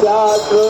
下车。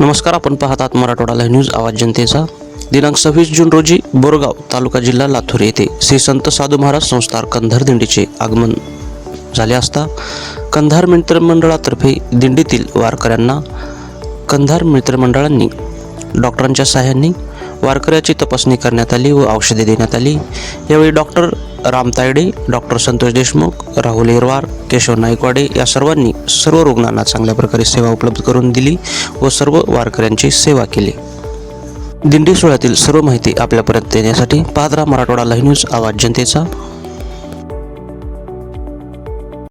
नमस्कार आपण पाहत आहात मराठवाडा लाईव्ह न्यूज आवाज जनतेचा. दिनांक सव्वीस जून रोजी बोरगाव तालुका जिल्हा लातूर येथे श्री संत साधू महाराज संस्थार कंधार दिंडीचे आगमन झाले असता कंधार मित्रमंडळातर्फे दिंडीतील वारकऱ्यांना कंधार मित्रमंडळांनी डॉक्टरांच्या सहाय्याने वारकऱ्याची तपासणी करण्यात आली व औषधे देण्यात आली. यावेळी डॉक्टर राम तायडे डॉक्टर संतोष देशमुख राहुल एरवार केशव नाईकवाडे या सर्वांनी सर्व रुग्णांना चांगल्या प्रकारे सेवा उपलब्ध करून दिली व सर्व वारकऱ्यांची सेवा केली. दिंडी सोहळ्यातील सर्व माहिती आपल्यापर्यंत देण्यासाठी पादरा मराठवाडा लाईव्ह न्यूज आवाज जनतेचा.